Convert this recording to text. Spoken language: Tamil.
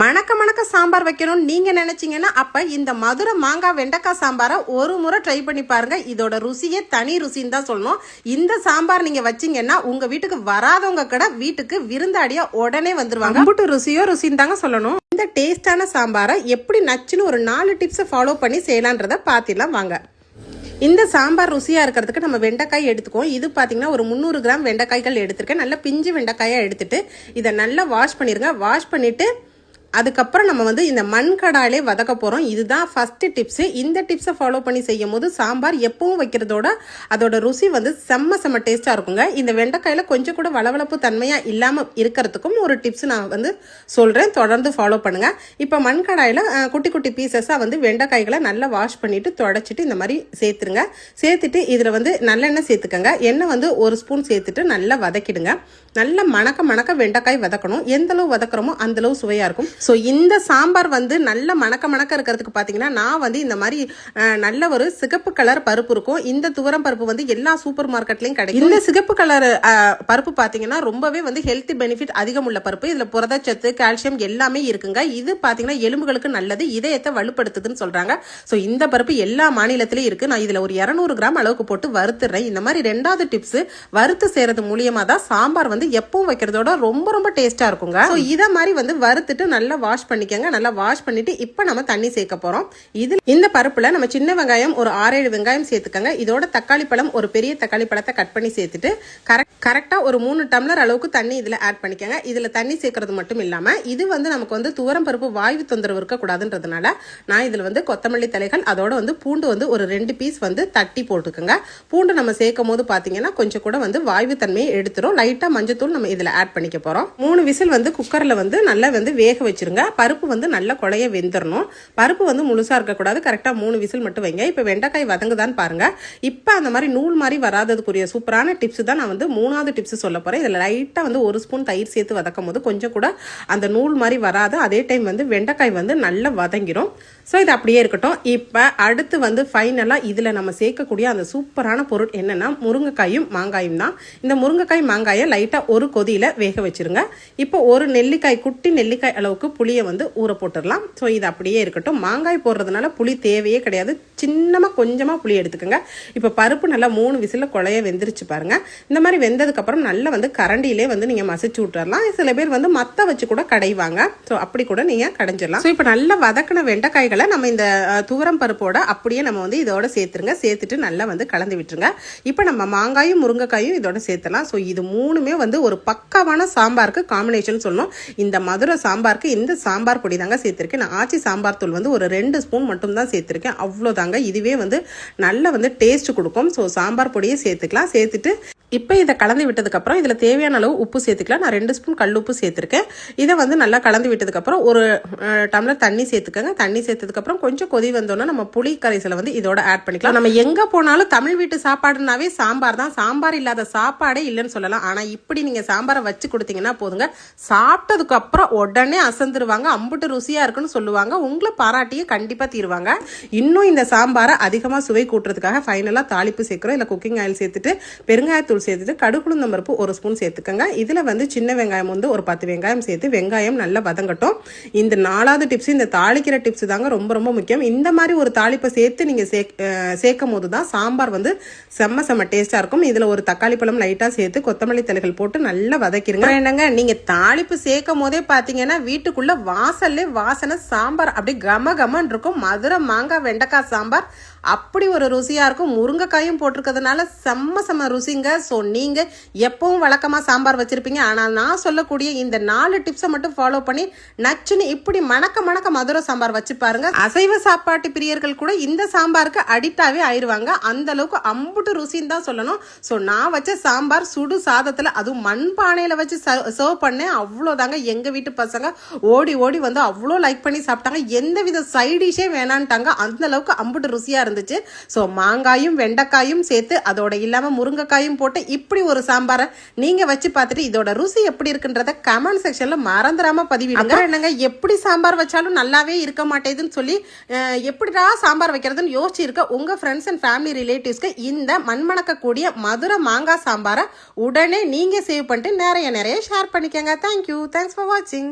மணக்க மணக்க சாம்பார் வைக்கணும்னு நீங்க நினைச்சீங்கன்னா அப்ப இந்த மதுரை மாங்காய் வெண்டைக்காய் சாம்பாரை ஒரு முறை ட்ரை பண்ணி பாருங்க. இதோட ருசியே தனி ருசின்னு தான் சொல்லணும். இந்த சாம்பார் நீங்க வச்சீங்கன்னா உங்க வீட்டுக்கு வராதவங்க கூட வீட்டுக்கு விருந்தாடியா உடனே வந்துருவாங்க. அம்புட்டு ருசியோ ருசின்னு தாங்க சொல்லணும். இந்த டேஸ்டான சாம்பாரை எப்படி நச்சுன்னு ஒரு நாலு டிப்ஸை ஃபாலோ பண்ணி செய்யலான்றத பார்த்திடலாம் வாங்க. இந்த சாம்பார் ருசியாக இருக்கிறதுக்கு நம்ம வெண்டைக்காய் எடுத்துக்குவோம். இது பார்த்தீங்கன்னா ஒரு முந்நூறு கிராம் வெண்டைக்காய்கள் எடுத்திருக்கேன். நல்ல பிஞ்சு வெண்டைக்காயாக எடுத்துட்டு இதை நல்லா வாஷ் பண்ணிடுங்க வாஷ் பண்ணிவிட்டு அதுக்கப்புறம் நம்ம வந்து இந்த மண் கடாயிலே வதக்க போகிறோம் இதுதான் ஃபஸ்ட்டு டிப்ஸு இந்த டிப்ஸை ஃபாலோ பண்ணி செய்யும் போது சாம்பார் எப்பவும் வைக்கிறதோட அதோட ருசி வந்து செம்ம செம்ம டேஸ்ட்டாக இருக்குங்க. இந்த வெண்டைக்காயில் கொஞ்சம் கூட வளவளப்பு தன்மையாக இல்லாமல் இருக்கிறதுக்கும் ஒரு டிப்ஸ் நான் வந்து சொல்கிறேன் தொடர்ந்து ஃபாலோ பண்ணுங்கள் இப்போ மண் கடாயில் குட்டி குட்டி பீசஸாக வந்து வெண்டைக்காய்களை நல்லா வாஷ் பண்ணிவிட்டு தொடச்சிட்டு இந்த மாதிரி சேர்த்துருங்க. சேர்த்துட்டு இதில் வந்து நல்லெண்ணெய் சேர்த்துக்கங்க. எண்ணெய் வந்து ஒரு ஸ்பூன் சேர்த்துட்டு நல்லா வதக்கிடுங்க. நல்லா மணக்க மணக்க வெண்டைக்காய் வதக்கணும். எந்த அளவு வதக்குறோமோ அந்தளவு சுவையாக இருக்கும். ஸோ இந்த சாம்பார் வந்து நல்ல மணக்க மணக்க இருக்கிறதுக்கு பார்த்தீங்கன்னா நான் வந்து இந்த மாதிரி நல்ல ஒரு சிகப்பு கலர் பருப்பு இருக்கும். இந்த துவரம் பருப்பு வந்து எல்லா சூப்பர் மார்க்கெட்லையும் கிடைக்கும். இந்த சிகப்பு கலர் பருப்பு பார்த்தீங்கன்னா ரொம்பவே வந்து ஹெல்த்தி பெனிஃபிட் அதிகம் உள்ள பருப்பு. இதில் புரதச்சத்து கால்சியம் எல்லாமே இருக்குங்க. இது பார்த்தீங்கன்னா எலும்புகளுக்கு நல்லது. இதயத்தை வலுப்படுத்துதுன்னு சொல்கிறாங்க ஸோ இந்த பருப்பு எல்லா மாநிலத்திலையும் இருக்குது நான் இதில் ஒரு இரநூறு கிராம் அளவுக்கு போட்டு வறுத்துறேன். இந்த மாதிரி ரெண்டாவது டிப்ஸ் வறுத்து செய்கிறது மூலியமாக தான் சாம்பார் வந்து எப்பவும் வைக்கிறதோட ரொம்ப ரொம்ப டேஸ்ட்டாக இருக்குங்க. ஸோ இதை மாதிரி வந்து வறுத்துட்டு நல்லா வாஷ் பண்ணிக்கோங்க. நல்லா வாஷ் பண்ணிட்டு இப்போ நம்ம தண்ணி சேர்க்க போகிறோம் இது இந்த பருப்பில் நம்ம சின்ன வெங்காயம் ஒரு ஆறேழு வெங்காயம் சேர்த்துக்கோங்க. இதோட தக்காளி பழம் ஒரு பெரிய தக்காளி பழத்தை கட் பண்ணி சேர்த்துட்டு கரெக்ட் கரெக்டாக ஒரு மூணு டம்ளர் அளவுக்கு தண்ணி இதில் ஆட் பண்ணிக்கோங்க. இதில் தண்ணி சேர்க்கறது மட்டும் இல்லாமல் இது வந்து நமக்கு வந்து துவரம் பருப்பு வாய்வு தொந்தரவு இருக்கக்கூடாதுன்றதுனால நான் இதில் வந்து கொத்தமல்லி தலைகள் அதோட வந்து பூண்டு வந்து ஒரு ரெண்டு பீஸ் வந்து தட்டி போட்டுக்கோங்க. பூண்டு நம்ம சேர்க்கும் போது பார்த்தீங்கன்னா கொஞ்சம் கூட வந்து வாய்வு தன்மையை எடுத்துரும். லைட்டாக மஞ்சத்தூள் நம்ம இதில் ஆட் பண்ணிக்க போகிறோம் மூணு விசில் வந்து குக்கரில் வந்து நல்லா வந்து வேக வச்சு வச்சுருங்க. பருப்பு வந்து நல்ல குழைய வெந்துடணும் பருப்பு வந்து முழுசாக இருக்கக்கூடாது. கரெக்டாக மூணு விசில் மட்டும் வைங்க. இப்போ வெண்டைக்காய் வதங்குதான்னு பாருங்கள் இப்போ அந்த மாதிரி நூல் மாதிரி வராததுக்குரிய சூப்பரான டிப்ஸ் தான் நான் வந்து மூணாவது டிப்ஸ் சொல்ல போகிறேன் இதில் லைட்டாக வந்து ஒரு ஸ்பூன் தயிர் சேர்த்து வதக்கும் போது கொஞ்சம் கூட அந்த நூல் மாதிரி வராது அதே டைம் வந்து வெண்டைக்காய் வந்து நல்லா வதங்கிரும். ஸோ இது அப்படியே இருக்கட்டும். இப்போ அடுத்து வந்து ஃபைனலாக இதில் நம்ம சேர்க்கக்கூடிய அந்த சூப்பரான பொருள் என்னென்னா முருங்கைக்காயும் மாங்காயும் தான். இந்த முருங்கைக்காய் மாங்காயை லைட்டாக ஒரு கொதியில் வேக வச்சுருங்க. இப்போ ஒரு நெல்லிக்காய் குட்டி நெல்லிக்காய் அளவுக்கு புளியை வந்து ஊற போட்டுடலாம். ஸோ இது அப்படியே இருக்கட்டும். மாங்காய் போடுறதுனால புளி தேவையே கிடையாது. சின்னமாக கொஞ்சமாக புளி எடுத்துக்கோங்க. இப்போ பருப்பு நல்லா மூணு விசிலில் குழைய வெந்துருச்சு பாருங்க. இந்த மாதிரி வெந்ததுக்கப்புறம் நல்லா வந்து கரண்டியிலே வந்து நீங்கள் மசிச்சு விட்டுறலாம். சில பேர் வந்து மத்த வச்சு கூட கடைவாங்க. ஸோ அப்படி கூட நீங்கள் கடைஞ்சிடலாம். ஸோ இப்போ நல்லா வதக்கின வெண்டைக்காய்களை நம்ம இந்த துவரம் பருப்போட அப்படியே நம்ம வந்து இதோட சேர்த்துருங்க. சேர்த்துட்டு நல்லா வந்து கலந்து விட்டுருங்க. இப்போ நம்ம மாங்காயும் முருங்கைக்காயும் இதோட சேர்த்தலாம் ஸோ இது மூணுமே வந்து ஒரு பக்காவான சாம்பாருக்கு காம்பினேஷன் சொல்லணும் இந்த மதுரை சாம்பாருக்கு இந்த சாம்பார் பொடி தாங்க சேர்த்துருக்கேன். நான் ஆச்சி சாம்பார் தூள் வந்து ஒரு ரெண்டு ஸ்பூன் மட்டும் தான் சேர்த்துருக்கேன். அவ்வளோதாங்க இதுவே வந்து நல்ல வந்து டேஸ்ட் கொடுக்கும். ஸோ சாம்பார் பொடியை சேர்த்துக்கலாம். சேர்த்துட்டு இப்போ இதை கலந்து விட்டதுக்கப்புறம் இதில் தேவையான அளவு உப்பு சேர்த்துக்கலாம். நான் ரெண்டு ஸ்பூன் கல் உப்பு சேர்த்துருக்கேன். இதை வந்து நல்லா கலந்து விட்டதுக்கப்புறம் ஒரு டம்ளர் தண்ணி சேர்த்துக்கோங்க. தண்ணி சேர்த்ததுக்கப்புறம் கொஞ்சம் கொதி வந்தோன்னா நம்ம புளி கரைசலை வந்து இதோட ஆட் பண்ணிக்கலாம். நம்ம எங்கே போனாலும் தமிழ் வீட்டு சாப்பாடுனாவே சாம்பார் தான். சாம்பார் இல்லாத சாப்பாடே இல்லைன்னு சொல்லலாம். ஆனால் இப்படி நீங்கள் சாம்பாரை வச்சு கொடுத்தீங்கன்னா போதுங்க. சாப்பிட்டதுக்கப்புறம் உடனே அசந்துருவாங்க. அம்புட்டு ருசியாக இருக்குன்னு சொல்லுவாங்க. உங்களை பாராட்டியே கண்டிப்பாக தீருவாங்க. இன்னும் இந்த சாம்பாரை அதிகமாக சுவை கூட்டுறதுக்காக ஃபைனலாக தாளிப்பு சேர்க்குறோம். இல்லை குக்கிங் ஆயில் சேர்த்துட்டு பெருங்காயத்தூள் சேர்த்துட்டு கடுகுளுந்தம் பருப்பு ஒரு ஸ்பூன் சேர்த்துக்கோங்க. இதில் வந்து சின்ன வெங்காயம் வந்து ஒரு பத்து வெங்காயம் சேர்த்து வெங்காயம் நல்லா வதங்கட்டும். இந்த நாலாவது டிப்ஸ் இந்த தாளிக்கிற டிப்ஸ் தாங்க ரொம்ப ரொம்ப முக்கியம். இந்த மாதிரி ஒரு தாளிப்பை சேர்த்து நீங்கள் சே சேர்க்கும் போது தான் சாம்பார் வந்து செம்ம செம்ம டேஸ்ட்டாக இருக்கும். இதில் ஒரு தக்காளி பழம் லைட்டாக சேர்த்து கொத்தமல்லி தலைகள் போட்டு நல்லா வதக்கிடுங்க என்னங்க? நீங்கள் தாளிப்பு சேர்க்கும் போதே பார்த்தீங்கன்னா வீட்டுக்குள்ள வாசல்லே வாசனை சாம்பார் அப்படியே கம கமன்னு இருக்கும். மதுரை மாங்காய் வெண்டைக்காய் சாம்பார் அப்படி ஒரு ருசியாக இருக்கும். முருங்கைக்காயும் போட்டிருக்கிறதுனால செம்ம செம்ம ருசிங்க. ஸோ நீங்கள் எப்பவும் வழக்கமாக சாம்பார் வச்சுருப்பீங்க. ஆனால் நான் சொல்லக்கூடிய இந்த நாலு டிப்ஸை மட்டும் ஃபாலோ பண்ணி நச்சுன்னு இப்படி மணக்க மணக்க மதுரை சாம்பார் வச்சு பாருங்க. அசைவ சாப்பாட்டு பிரியர்கள் கூட இந்த சாம்பாருக்கு அடிக்டாகவே ஆயிடுவாங்க அந்த அளவுக்கு அம்புட்டு ருசின்னு தான் சொல்லணும். ஸோ நான் வச்ச சாம்பார் சுடு சாதத்தில் அதுவும் மண் பானையில் வச்சு சர்வ் பண்ணேன். அவ்வளோதாங்க. எங்கள் வீட்டு பசங்க ஓடி ஓடி வந்து அவ்வளோ லைக் பண்ணி சாப்பிட்டாங்க. எந்த வித சைடிஷே வேணான்ட்டாங்க. அந்த அளவுக்கு அம்புட்டு ருசியாக இருந்துச்சு. ஸோ மாங்காயும் வெண்டைக்காயும் சேர்த்து அதோட இல்லாமல் முருங்கைக்காயும் போட்டு இப்படி ஒரு சாம்பாரை நீங்கள் வச்சு பார்த்துட்டு இதோட ருசி எப்படி இருக்குன்றத கமெண்ட் செக்ஷனில் மறந்துடாமல் பதிவிடுங்க. என்னங்க எப்படி சாம்பார் வச்சாலும் நல்லாவே இருக்க மாட்டேதுன்னு சொல்லி எப்படிடா சாம்பார் வைக்கிறதுன்னு யோசிச்சிருக்க உங்கள் ஃப்ரெண்ட்ஸ் அண்ட் ஃபேமிலி ரிலேட்டிவ்ஸ்க்கு இந்த மண்மணக்கக்கூடிய மதுரை மாங்காய் சாம்பாரை உடனே நீங்கள் சேவ் பண்ணிட்டு நிறைய நிறைய ஷேர் பண்ணிக்கோங்க. தேங்க்யூ தேங்க்ஸ் ஃபார் வாட்சிங்